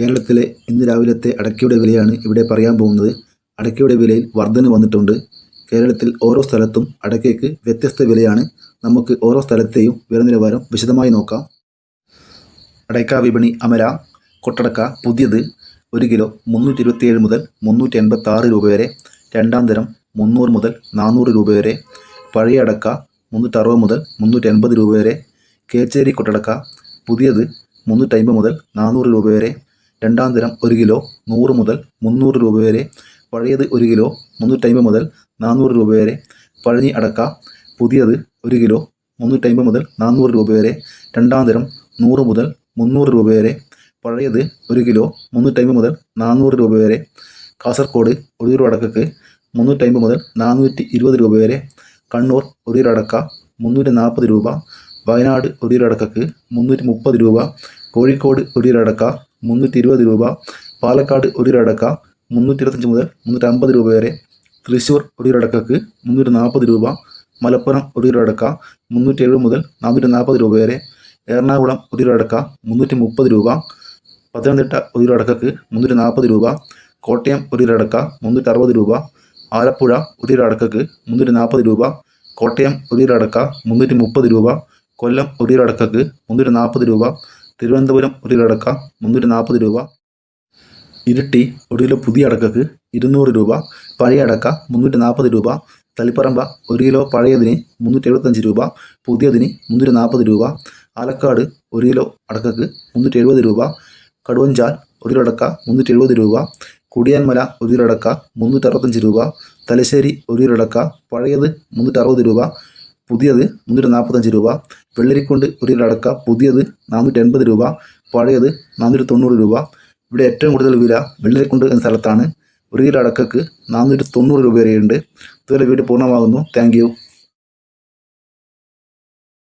കേരളത്തിലെ ഇന്ന് രാവിലത്തെ അടയ്ക്കയുടെ വിലയാണ് ഇവിടെ പറയാൻ പോകുന്നത്. അടയ്ക്കയുടെ വിലയിൽ വർധന വന്നിട്ടുണ്ട്. കേരളത്തിൽ ഓരോ സ്ഥലത്തും അടയ്ക്കയ്ക്ക് വ്യത്യസ്ത വിലയാണ്. നമുക്ക് ഓരോ സ്ഥലത്തെയും വില നിലവാരം വിശദമായി നോക്കാം. അടയ്ക്ക വിപണി അമര കൊട്ടടക്ക പുതിയത് ഒരു കിലോ മുന്നൂറ്റി ഇരുപത്തിയേഴ് മുതൽ മുന്നൂറ്റി എൺപത്തി ആറ് രൂപ വരെ രണ്ടാം തരം മുന്നൂറ് മുതൽ നാനൂറ് രൂപ വരെ പഴയ അടക്ക മുന്നൂറ്ററുപത് മുതൽ മുന്നൂറ്റി എൺപത് രൂപ വരെ കേച്ചേരി കൊട്ടടക്ക പുതിയത് മുന്നൂറ്റമ്പത് മുതൽ നാനൂറ് രൂപ വരെ രണ്ടാം തരം ഒരു കിലോ നൂറ് മുതൽ മുന്നൂറ് രൂപ വരെ പഴയത് ഒരു കിലോ മുന്നൂറ്റമ്പത് മുതൽ നാനൂറ് രൂപ വരെ പഴഞ്ഞി അടക്ക പുതിയത് ഒരു കിലോ മുന്നൂറ്റമ്പത് മുതൽ നാനൂറ് രൂപ വരെ രണ്ടാം തരം നൂറ് മുതൽ മുന്നൂറ് രൂപ വരെ പഴയത് ഒരു കിലോ മുന്നൂറ്റമ്പത് മുതൽ നാനൂറ് രൂപ വരെ കാസർഗോഡ് ഒഴിയൂർ അടക്കക്ക് മുന്നൂറ്റമ്പത് മുതൽ നാനൂറ്റി ഇരുപത് രൂപ വരെ കണ്ണൂർ ഒഴിയൂർ അടക്ക മുന്നൂറ്റി നാൽപ്പത് രൂപ വയനാട് ഒഴിയൂർ അടക്കക്ക് മുന്നൂറ്റി മുപ്പത് രൂപ കോഴിക്കോട് ഒഴിയൂർ അടക്ക മുന്നൂറ്റി ഇരുപത് രൂപ പാലക്കാട് ഒരു അടക്ക മുന്നൂറ്റി ഇരുപത്തഞ്ച് മുതൽ മുന്നൂറ്റി അമ്പത് രൂപ വരെ തൃശ്ശൂർ ഒരു അടക്കക്ക് മുന്നൂറ്റി നാൽപ്പത് രൂപ മലപ്പുറം ഒരു അടക്ക മുന്നൂറ്റി എഴുപത് മുതൽ നാനൂറ്റി നാൽപ്പത് രൂപ വരെ എറണാകുളം ഒരു അടക്ക മുന്നൂറ്റി മുപ്പത് രൂപ പത്തനംതിട്ട ഒരു അടക്കക്ക് മുന്നൂറ്റി നാൽപ്പത് രൂപ കോട്ടയം ഒരു അടക്ക മുന്നൂറ്റി അറുപത് രൂപ ആലപ്പുഴ ഒരു അടക്കക്ക് മുന്നൂറ്റി നാൽപ്പത് രൂപ കോട്ടയം ഒരു അടക്ക മുന്നൂറ്റി മുപ്പത് രൂപ കൊല്ലം ഒരു അടക്കക്ക് മുന്നൂറ്റി നാൽപ്പത് രൂപ തിരുവനന്തപുരം ഒരു കിലോ അടക്ക മുന്നൂറ്റി നാൽപ്പത് രൂപ. ഇരിട്ടി ഒരു കിലോ പുതിയ അടക്കക്ക് ഇരുന്നൂറ് രൂപ. പഴയ അടക്ക മുന്നൂറ്റി നാൽപ്പത് രൂപ. തളിപ്പറമ്പ ഒരു കിലോ പഴയതിന് മുന്നൂറ്റി എഴുപത്തഞ്ച് രൂപ. പുതിയതിന് മുന്നൂറ്റി നാൽപ്പത് രൂപ. ആലക്കാട് ഒരു കിലോ അടക്കക്ക് മുന്നൂറ്റി എഴുപത് രൂപ. കടുവഞ്ചാൽ ഒരു കിലോ അടക്ക മുന്നൂറ്റി എഴുപത് രൂപ. കുടിയാൻമല ഒരു കിലോ അടക്ക മുന്നൂറ്റി അറുപത്തഞ്ച് രൂപ. തലശ്ശേരി ഒരു കിലോ അടക്ക പഴയത് മുന്നൂറ്റി അറുപത് രൂപ. പുതിയത് മുന്നൂറ്റി നാൽപ്പത്തഞ്ച് രൂപ. വെള്ളരിക്കുണ്ട് ഒരു കിലോ അടക്ക. പുതിയത് നാനൂറ്റി എൺപത് രൂപ പഴയത് നാനൂറ്റി തൊണ്ണൂറ് രൂപ. ഇവിടെ ഏറ്റവും കൂടുതൽ വില വെള്ളരിക്കൊണ്ട് എന്ന സ്ഥലത്താണ്. ഒരു കിലോ അടക്കക്ക് നാനൂറ്റി തൊണ്ണൂറ് രൂപ വരെയുണ്ട്. ഇതുവരെ വീഡിയോ പൂർണമാകുന്നു. താങ്ക്